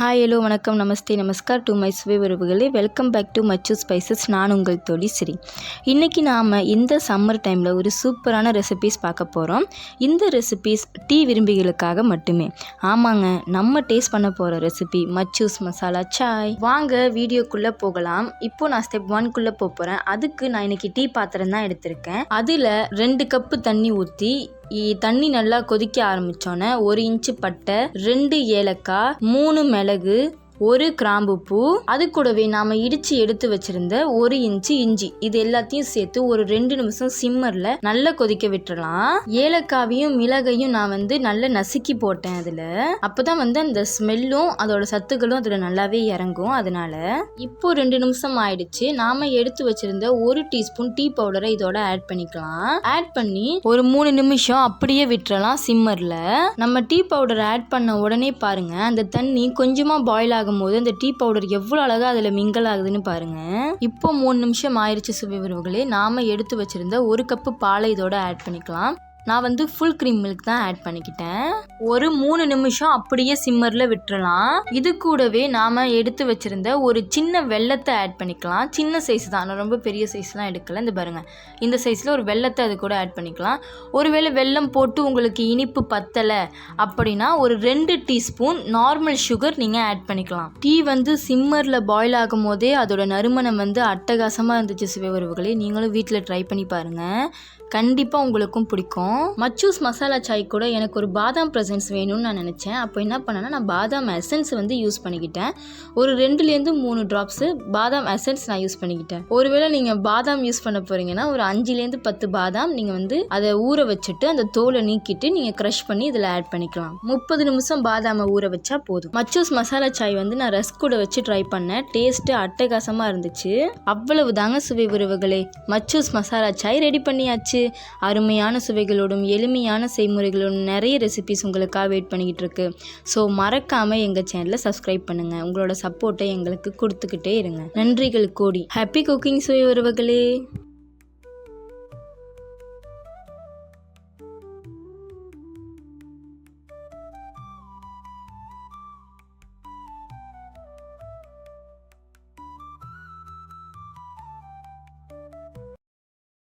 Hi hello வணக்கம் நமஸ்தே நமஸ்கார் to my சுவை உறவுகளே. வெல்கம் பேக் டு மச்சு ஸ்பைசஸ் நான் உங்கள் தோழி ஸ்ரீ இன்றைக்கி நாம் இந்த சம்மர் டைமில் ஒரு சூப்பரான ரெசிபீஸ் பார்க்க போகிறோம் இந்த ரெசிபீஸ் டீ விரும்பிகளுக்காக மட்டுமே. ஆமாங்க நம்ம டேஸ்ட் பண்ண போகிற ரெசிபி மச்சூஸ் மசாலா சாய் வாங்க வீடியோக்குள்ளே போகலாம். இப்போ நான் ஸ்டெப் ஒன்க்குள்ளே போக போகிறேன் அதுக்கு நான் இன்னைக்கு டீ பாத்திரம் தான் எடுத்திருக்கேன். அதில் ரெண்டு கப்பு தண்ணி ஊற்றி தண்ணி நல்லா கொதிக்க ஆரம்பித்தோன்னே ஒரு இன்ச்சு பட்டை ரெண்டு ஏலக்காய் மூணு மிளகு ஒரு கிராம்பு பூ அது கூடவே நாம் இடித்து எடுத்து வச்சிருந்த ஒரு இன்ச்சு இஞ்சி. இது எல்லாத்தையும் சேர்த்து ஒரு ரெண்டு நிமிஷம் சிம்மரில் நல்லா கொதிக்க விட்டுறலாம். ஏலக்காவையும் மிளகையும் நான் வந்து நல்லா நசுக்கி போட்டேன் அதில். அப்போ தான் வந்து அந்த ஸ்மெல்லும் அதோட சத்துக்களும் அதில் நல்லாவே இறங்கும். அதனால இப்போ ரெண்டு நிமிஷம் ஆயிடுச்சு. நாம எடுத்து வச்சிருந்த ஒரு டீஸ்பூன் டீ பவுடரை இதோட ஆட் பண்ணிக்கலாம். ஆட் பண்ணி ஒரு மூணு நிமிஷம் அப்படியே விட்டுறலாம் சிம்மர்ல. நம்ம டீ பவுடர் ஆட் பண்ண உடனே பாருங்க அந்த தண்ணி கொஞ்சமா பாயில் ஆகும் ஆகும்போது அந்த டீ பவுடர் எவ்வளோ அழகாக அதில் மிங்கல் ஆகுதுன்னு பாருங்க. இப்போ மூணு நிமிஷம் ஆயிடுச்சு சுவை உறவுகளே. நாம எடுத்து வச்சிருந்த ஒரு கப்பு பாலை இதோட ஆட் பண்ணிக்கலாம். நான் வந்து ஃபுல் க்ரீம் மில்க் தான் ஆட் பண்ணிக்கிட்டேன். ஒரு மூணு நிமிஷம் அப்படியே சிம்மரில் விட்டுறலாம். இது கூடவே நாம் எடுத்து வச்சுருந்த ஒரு சின்ன வெள்ளத்தை ஆட் பண்ணிக்கலாம். சின்ன சைஸ் தான். ரொம்ப பெரிய சைஸ்லாம் எடுக்கல. இந்த பாருங்கள் இந்த சைஸில் ஒரு வெள்ளத்தை அது கூட ஆட் பண்ணிக்கலாம். ஒருவேளை வெல்லம் போட்டு உங்களுக்கு இனிப்பு பத்தலை அப்படின்னா ஒரு ரெண்டு டீஸ்பூன் நார்மல் சுகர் நீங்கள் ஆட் பண்ணிக்கலாம். டீ வந்து சிம்மரில் பாயில் ஆகும் போதே அதோட நறுமணம் வந்து அட்டகாசமாக இருந்துச்சு சுவை உறவுகளே. நீங்களும் வீட்டில் ட்ரை பண்ணி பாருங்கள் கண்டிப்பாக உங்களுக்கும் பிடிக்கும். மச்சூஸ் மசாலா சாய் கூட எனக்கு ஒரு பாதாம் ப்ரெசன்ஸ் வேணும்னு நான் நினச்சேன். அப்போ என்ன பண்ணேன்னா நான் பாதாம் எசன்ஸ் வந்து யூஸ் பண்ணிக்கிட்டேன். ஒரு ரெண்டுலேருந்து மூணு ட்ராப்ஸு பாதாம் எசன்ஸ் நான் யூஸ் பண்ணிக்கிட்டேன். ஒருவேளை நீங்கள் பாதாம் யூஸ் பண்ண போகிறீங்கன்னா ஒரு அஞ்சுலேருந்து பத்து பாதாம் நீங்கள் வந்து அதை ஊற வச்சுட்டு அந்த தோலை நீக்கிட்டு நீங்கள் க்ரஷ் பண்ணி இதில் ஆட் பண்ணிக்கலாம். முப்பது நிமிஷம் பாதாமை ஊற வச்சா போதும். மச்சூஸ் மசாலா சாய் வந்து நான் ரஸ் கூட வச்சு ட்ரை பண்ணேன். டேஸ்ட்டு அட்டகாசமாக இருந்துச்சு. அவ்வளவு தாங்க சுவை உறவுகளே. மச்சூஸ் மசாலா சாய் ரெடி பண்ணியாச்சு. அருமையான சுவைகளோடும் எளிமையான செய்முறைகளோடும் நிறைய ரெசிபிஸ் உங்களுக்காக வெயிட் பண்ணிக்கிட்டு இருக்கு ஸோ மறக்காமல் எங்கள் சேனலை சப்ஸ்கிரைப் பண்ணுங்கள் உங்களோட சப்போர்ட்டை எங்களுக்கு கொடுத்துக்கிட்டே இருங்க. நன்றிகள் கோடி. ஹாப்பி குக்கிங் சுவை உறவுகளே.